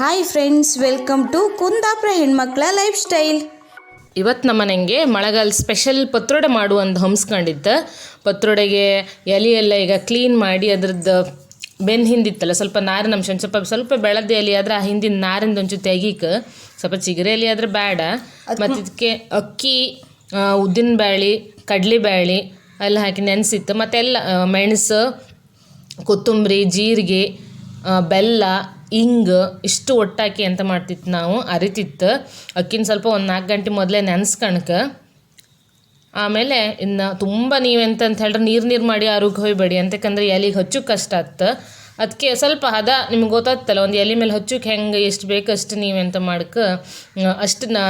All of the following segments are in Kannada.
Hi friends welcome to Kundapura ಹೆಣ್ಮಕ್ಳ ಲೈಫ್ ಸ್ಟೈಲ್ ಇವತ್ತು ನಮ್ಮ ನನಗೆ ಮಳೆಗಾಲ ಸ್ಪೆಷಲ್ ಪತ್ರೊಡೆ ಮಾಡುವಂತ ಹಂಸ್ಕೊಂಡಿದ್ದೆ ಪತ್ರೊಡೆಗೆ ಎಲೆಯೆಲ್ಲ ಎಲ್ಲ ಈಗ ಕ್ಲೀನ್ ಮಾಡಿ ಅದ್ರದ್ದು ಬೆನ್ ಹಿಂದಿತ್ತಲ್ಲ ಸ್ವಲ್ಪ ನಾರಿನ ಅಂಶ ಸ್ವಲ್ಪ ಸ್ವಲ್ಪ ಬೆಳದ ಎಲೆ ಆದ್ರೆ ಆ ಹಿಂದಿನ ನಾರಿಂದ ಒಂಚೂರು ತೆಗೀಕ ಸ್ವಲ್ಪ ಚಿಗರೆ ಎಲೆ ಆದ್ರೆ ಬೇಡ ಮತ್ತು ಇದಕ್ಕೆ ಅಕ್ಕಿ ಉದ್ದಿನ ಬ್ಯಾಳಿ ಕಡಲೆ ಬ್ಯಾಳಿ ಎಲ್ಲ ಹಾಕಿ ನೆನೆಸಿತ್ತು. ಮತ್ತೆಲ್ಲ ಮೆಣಸು ಕೊತ್ತಂಬರಿ ಜೀರಿಗೆ ಬೆಲ್ಲ ಇಂಗ್ ಇಷ್ಟು ಒಟ್ಟಾಕಿ ಎಂತ ಮಾಡ್ತಿತ್ತು ನಾವು? ಅರಿತಿತ್ತು. ಅಕ್ಕಿನ ಸ್ವಲ್ಪ ಒಂದು ನಾಲ್ಕು ಗಂಟೆ ಮೊದಲೇ ನೆನೆಸ್ಕಣಕ. ಆಮೇಲೆ ಇನ್ನು ತುಂಬ ನೀವೆಂತ ಅಂತ ಹೇಳಿದ್ರೆ ನೀರು ನೀರು ಮಾಡಿ ಆರೋಗ್ಯ ಹೋಯ್ಬೇಡಿ ಅಂತಕಂದ್ರೆ ಎಲೆಗೆ ಹಚ್ಚಕ್ಕೆ ಕಷ್ಟ ಆಗ್ತ ಅದಕ್ಕೆ ಸ್ವಲ್ಪ ಹದ ನಿಮ್ಗೆ ಗೊತ್ತಾಗ್ತಲ್ಲ, ಒಂದು ಎಲೆ ಮೇಲೆ ಹಚ್ಚೋಕೆ ಹೆಂಗೆ ಎಷ್ಟು ಬೇಕು ಅಷ್ಟು ನೀವೆಂತ ಮಾಡ್ಕ ಅಷ್ಟು ನಾ,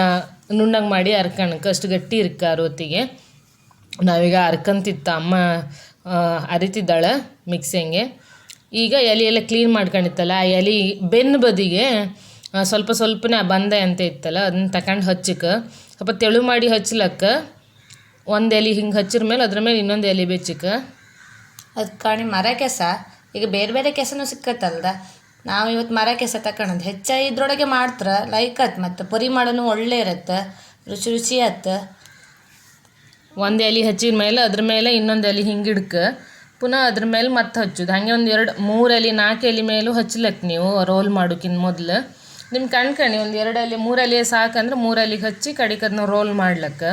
ನುಣ್ಣಗೆ ಮಾಡಿ ಅರ್ಕಣಕ್ಕೆ ಅಷ್ಟು ಗಟ್ಟಿ ಇರ್ಕ ಹೊತ್ತಿಗೆ ನಾವೀಗ ಅರ್ಕಂತಿತ್ತ. ಅಮ್ಮ ಅರಿತಿದ್ದಾಳೆ ಮಿಕ್ಸಿಂಗೆ ಈಗ ಎಲೆ ಎಲ್ಲ ಕ್ಲೀನ್ ಮಾಡ್ಕೊಂಡಿತ್ತಲ್ಲ ಆ ಎಲೆ ಬೆನ್ನು ಬದಿಗೆ ಸ್ವಲ್ಪ ಸ್ವಲ್ಪನೇ ಆ ಬಂದೆ ಅಂತ ಇತ್ತಲ್ಲ ಅದನ್ನ ತಗೊಂಡು ಹಚ್ಚಕ್ಕೆ ಸ್ವಲ್ಪ ತೆಳು ಮಾಡಿ ಹಚ್ಲಕ್ಕ ಒಂದು ಎಲೆ ಹಿಂಗೆ ಹಚ್ಚಿರ ಮೇಲೆ ಅದ್ರ ಮೇಲೆ ಇನ್ನೊಂದು ಎಲೆ ಬೆಚ್ಚಕ್ಕೆ ಅದು ಕಾಣಿ ಮರ ಕೆಸ ಈಗ ಬೇರೆ ಬೇರೆ ಕೆಸನೂ ಸಿಕ್ಕತ್ತಲ್ದ? ನಾವು ಇವತ್ತು ಮರ ಕೆಸ ತಕೊಂಡದ್ದು ಹೆಚ್ಚಾಗಿ ಇದ್ರೊಳಗೆ ಮಾಡ್ತಾರೆ ಲೈಕ್ ಆತ್ ಮತ್ತು ಪುರಿ ಮಾಡೋನು ಒಳ್ಳೆ ಇರತ್ತೆ ರುಚಿ ರುಚಿ ಆತ್ ಒಂದು ಎಲೆ ಹಚ್ಚಿದ ಮೇಲೆ ಅದ್ರ ಮೇಲೆ ಇನ್ನೊಂದು ಎಲೆ ಹಿಂಗೆ ಹಿಡ್ಕ. ಪುನಃ ಅದ್ರ ಮೇಲೆ ಮತ್ತೆ ಹಚ್ಚುದು. ಹಾಗೆ ಒಂದು ಎರಡು, ಮೂರು ಎಲೆ, ನಾಲ್ಕು ಎಲೆ ಮೇಲೂ ಹಚ್ಲಕ್ಕೆ ನೀವು ರೋಲ್ ಮಾಡೋಕ್ಕಿಂತ ಮೊದಲು. ನಿಮ್ಮ ಕಣ್ಕಣಿ ಒಂದು ಎರಡು ಎಲೆ, ಮೂರು ಎಲೆ ಸಾಕಂದ್ರೆ ಮೂರು ಹಚ್ಚಿ ಕಡಿಗೆ ಅದನ್ನ ರೋಲ್ ಮಾಡ್ಲಕ್ಕೆ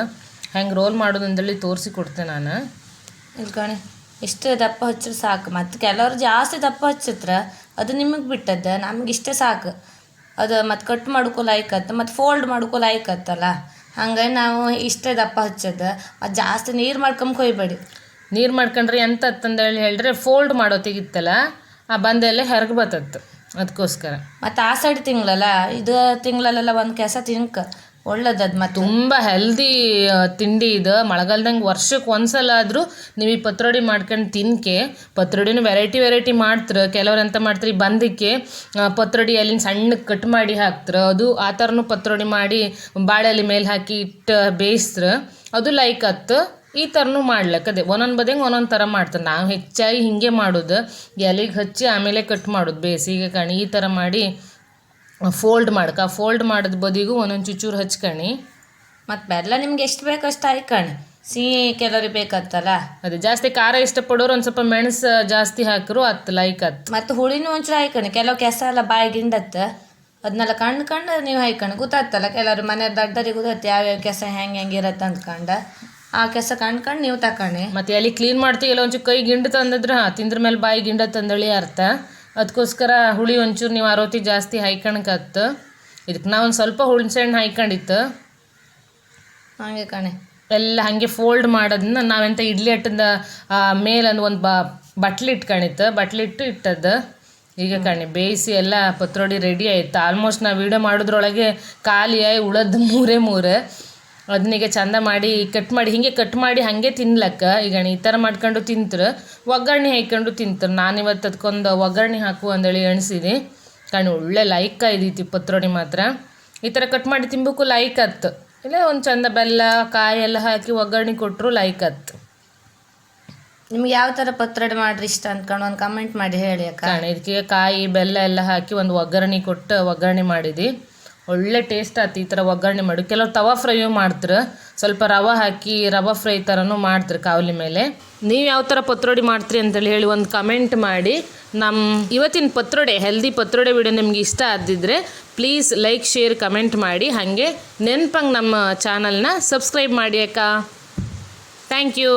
ಹೆಂಗೆ ರೋಲ್ ಮಾಡೋದು ಅಂತೇಳಿ ತೋರಿಸಿ ಕೊಡ್ತೆ ನಾನು. ಇಲ್ಲಿ ಕಣಿ, ಇಷ್ಟು ದಪ್ಪ ಹಚ್ಚಿದ್ರೆ ಸಾಕು. ಮತ್ತು ಕೆಲವರು ಜಾಸ್ತಿ ದಪ್ಪ ಹಚ್ಚಿದ್ರೆ ಅದು ನಿಮಗೆ ಬಿಟ್ಟದ್ದು, ನಮ್ಗೆ ಇಷ್ಟೇ ಸಾಕು. ಅದು ಮತ್ತು ಕಟ್ ಮಾಡ್ಕೊ ಲೈಕತ್ತು ಮತ್ತು ಫೋಲ್ಡ್ ಮಾಡ್ಕೊ ಲೈಕತ್ತಲ್ಲ ಹಂಗಾಗಿ ನಾವು ಇಷ್ಟೇ ದಪ್ಪ ಹಚ್ಚೋದು ಮತ್ತು ಜಾಸ್ತಿ ನೀರು ಮಾಡ್ಕೊಂಬ ಕೊಯ್ಬೇಡಿ. ನೀರು ಮಾಡ್ಕೊಂಡ್ರೆ ಎಂತ ಅಂತಂದೇಳಿ ಹೇಳಿದ್ರೆ ಫೋಲ್ಡ್ ಮಾಡೋ ತೆಗಿತ್ತಲ್ಲ ಆ ಬಂದೆಲ್ಲ ಹೆರಗ್ ಬತ್ತತ್ತು. ಅದಕ್ಕೋಸ್ಕರ ಮತ್ತು ಆ ಸೈಡ್ ತಿಂಗಳಲ್ಲ ಇದು ತಿಂಗಳಲ್ಲೆಲ್ಲ ಒಂದು ಕೆಸ ತಿನ್ಕ ಒಳ್ಳೇದದು ಮತ್ತು. ತುಂಬ ಹೆಲ್ದಿ ತಿಂಡಿ ಇದು. ಮಳೆಗಾಲದಂಗೆ ವರ್ಷಕ್ಕೆ ಒಂದ್ಸಲ ಆದರೂ ನೀವು ಈ ಪತ್ರೊಡಿ ಮಾಡ್ಕೊಂಡು ತಿನ್ಕೆ. ಪತ್ರೊಡಿನೂ ವೆರೈಟಿ ವೆರೈಟಿ ಮಾಡ್ತಾರೆ. ಕೆಲವ್ರು ಎಂತ ಮಾಡ್ತಾರೆ ಈ ಬಂದಕ್ಕೆ ಪತ್ರೊಡಿ ಅಲ್ಲಿನ ಸಣ್ಣಗೆ ಕಟ್ ಮಾಡಿ ಹಾಕ್ತಾರೆ. ಅದು ಆ ಥರನೂ ಪತ್ರೊಡಿ ಮಾಡಿ ಬಾಳೆಲೆ ಮೇಲೆ ಹಾಕಿ ಇಟ್ಟು ಬೇಯಿಸ್ತಾರೆ. ಅದು ಲೈಕ್ ಆತ್ತು ಈ ಥರನೂ ಮಾಡ್ಲಕ್ಕದೆ ಅದೇ. ಒಂದೊಂದು ಬದಿಗೆ ಒಂದೊಂದು ಥರ ಮಾಡ್ತಾರೆ. ನಾವು ಹೆಚ್ಚಾಗಿ ಹೀಗೆ ಮಾಡೋದು ಎಲೆಗೆ ಹಚ್ಚಿ ಆಮೇಲೆ ಕಟ್ ಮಾಡೋದು. ಬೇಸಿಗೆ ಕಣಿ ಈ ಥರ ಮಾಡಿ ಫೋಲ್ಡ್ ಮಾಡ್ಕ. ಫೋಲ್ಡ್ ಮಾಡಿದ ಬದಿಗೂ ಒಂದೊಂದು ಚುಚ್ಚೂರು ಹಚ್ಕಣಿ. ಮತ್ತು ಬೆಲ್ಲ ನಿಮ್ಗೆ ಎಷ್ಟು ಬೇಕು ಅಷ್ಟು ಹಾಕಣಿ ಸಿಹಿ ಕೆಲವ್ರಿಗೆ ಬೇಕತ್ತಲ್ಲ. ಅದೇ ಜಾಸ್ತಿ ಖಾರ ಇಷ್ಟಪಡೋರು ಒಂದು ಸ್ವಲ್ಪ ಮೆಣಸು ಜಾಸ್ತಿ ಹಾಕರು ಅತ್ತು ಲೈಕ್ ಹತ್ತು. ಮತ್ತು ಹುಳಿನೂ ಒಂಚೂರು ಹಾಕಣಿ ಕೆಲವು ಕೆಸ ಎಲ್ಲ ಬಾಯಿ ಹಿಂಡತ್ತೆ ಅದನ್ನೆಲ್ಲ ಕಣ್ಣು ಕಂಡು ನೀವು ಹಾಕಣಿ ಗೊತ್ತಾಗ್ತಲ್ಲ ಕೆಲವ್ರು ಮನೆ ದೊಡ್ಡರಿಗೆ ಗೊತ್ತಾಯ್ತು ಯಾವ್ಯಾವ ಕೆಸ ಹೆಂಗೆ ಹೆಂಗೆ ಇರತ್ತೆ ಅಂದ್ಕೊಂಡು. ಆ ಕೆಸ ಕಂಡ್ಕೊಂಡು ನೀವು ತಕೊಂಡೆ ಮತ್ತು ಎಲ್ಲಿ ಕ್ಲೀನ್ ಮಾಡ್ತೀವಲ್ಲ ಒಂಚೂರು ಕೈ ಗಿಂಡು ತಂದಿದ್ರೆ ಹಾಂ ತಿಂದ್ರ ಮೇಲೆ ಬಾಯಿ ಗಿಂಡ ತಂದಳಿ ಅರ್ಥ. ಅದಕ್ಕೋಸ್ಕರ ಹುಳಿ ಒಂಚೂರು ನೀವು ಆರೋತಿ ಜಾಸ್ತಿ ಹಾಯ್ಕಣಕತ್ತು ಇದಕ್ಕೆ ನಾವು ಒಂದು ಸ್ವಲ್ಪ ಹುಣ್ಸೆ ಹಣ್ಣು ಹಾಯ್ಕೊಂಡಿತ್ತು. ಹಾಗೆ ಕಣೆ. ಎಲ್ಲ ಹಾಗೆ ಫೋಲ್ಡ್ ಮಾಡೋದನ್ನ ನಾವೆಂತ ಇಡ್ಲಿ ಅಟ್ಟದ ಮೇಲೊಂದು ಒಂದು ಬ ಬಟ್ಲು ಇಟ್ಕೊಂಡಿತ್ತು. ಬಟ್ಲಿಟ್ಟು ಇಟ್ಟದ್ದು. ಈಗ ಕಣೆ ಬೇಯಿಸಿ ಎಲ್ಲ ಪತ್ರೊಡಿ ರೆಡಿ ಆಯಿತು. ಆಲ್ಮೋಸ್ಟ್ ನಾವು ವೀಡಿಯೋ ಮಾಡೋದ್ರೊಳಗೆ ಖಾಲಿಯಾಗಿ ಉಳದ್ದು ಮೂರೇ ಮೂರೇ. ಅದನ್ನೀಗ ಚಂದ ಮಾಡಿ ಕಟ್ ಮಾಡಿ ಹಿಂಗೆ ಕಟ್ ಮಾಡಿ ಹಾಗೆ ತಿನ್ಲಕ್ಕ. ಈಗ ಈ ಥರ ಮಾಡ್ಕೊಂಡು ತಿಂತಾರೆ ಒಗ್ಗರಣೆ ಹಾಕ್ಕೊಂಡು ತಿಂತಾರೆ. ನಾನು ಇವತ್ತು ಅದಕ್ಕೊಂದು ಒಗ್ಗರಣೆ ಹಾಕು ಅಂದೇಳಿ ಎಣಿಸಿದೆ. ಕಣ್ಣು ಒಳ್ಳೆ ಲೈಕ್ ಇದೈತಿ ಪತ್ರೊಡೆ ಮಾತ್ರ. ಈ ಥರ ಕಟ್ ಮಾಡಿ ತಿನ್ಬೇಕು ಲೈಕ್ ಆಯ್ತು ಇಲ್ಲ ಒಂದು ಚಂದ ಬೆಲ್ಲ ಕಾಯಿ ಎಲ್ಲ ಹಾಕಿ ಒಗ್ಗರಣೆ ಕೊಟ್ಟರು ಲೈಕ್ ಆತು ನಿಮ್ಗೆ ಯಾವ ಥರ ಪತ್ರೊಡೆ ಮಾಡ್ರಿ ಇಷ್ಟ ಅಂದ್ಕೊಂಡು ಒಂದು ಕಮೆಂಟ್ ಮಾಡಿ ಹೇಳಿ ಅಕ್ಕ. ಇದಕ್ಕೆ ಕಾಯಿ ಬೆಲ್ಲ ಎಲ್ಲ ಹಾಕಿ ಒಂದು ಒಗ್ಗರಣೆ ಕೊಟ್ಟು ಒಗ್ಗರಣೆ ಮಾಡಿದ್ದು ಒಳ್ಳೆ ಟೇಸ್ಟ್ ಆಯ್ತು ಈ ಥರ ಒಗ್ಗರಣೆ ಮಾಡಿ. ಕೆಲವ್ರು ತವಾ ಫ್ರೈಯೂ ಮಾಡ್ತಾರೆ. ಸ್ವಲ್ಪ ರವೆ ಹಾಕಿ, ರವೆ ಫ್ರೈ ಥರನೂ ಮಾಡ್ತಾರೆ ಕಾವಲಿ ಮೇಲೆ. ನೀವು ಯಾವ ಥರ ಪತ್ರೊಡೆ ಮಾಡ್ತೀರಿ ಅಂತೇಳಿ ಹೇಳಿ ಒಂದು ಕಮೆಂಟ್ ಮಾಡಿ. ನಮ್ಮ ಇವತ್ತಿನ ಪತ್ರೊಡೆ ಹೆಲ್ದಿ ಪತ್ರೊಡೆ ವಿಡಿಯೋ ನಿಮ್ಗೆ ಇಷ್ಟ ಆದಿದ್ರೆ ಪ್ಲೀಸ್ ಲೈಕ್ ಶೇರ್ ಕಮೆಂಟ್ ಮಾಡಿ. ಹಾಗೆ ನೆನ್ಪಂಗೆ ನಮ್ಮ ಚಾನಲ್ನ ಸಬ್ಸ್ಕ್ರೈಬ್ ಮಾಡಿ ಅಕ್ಕ. Thank you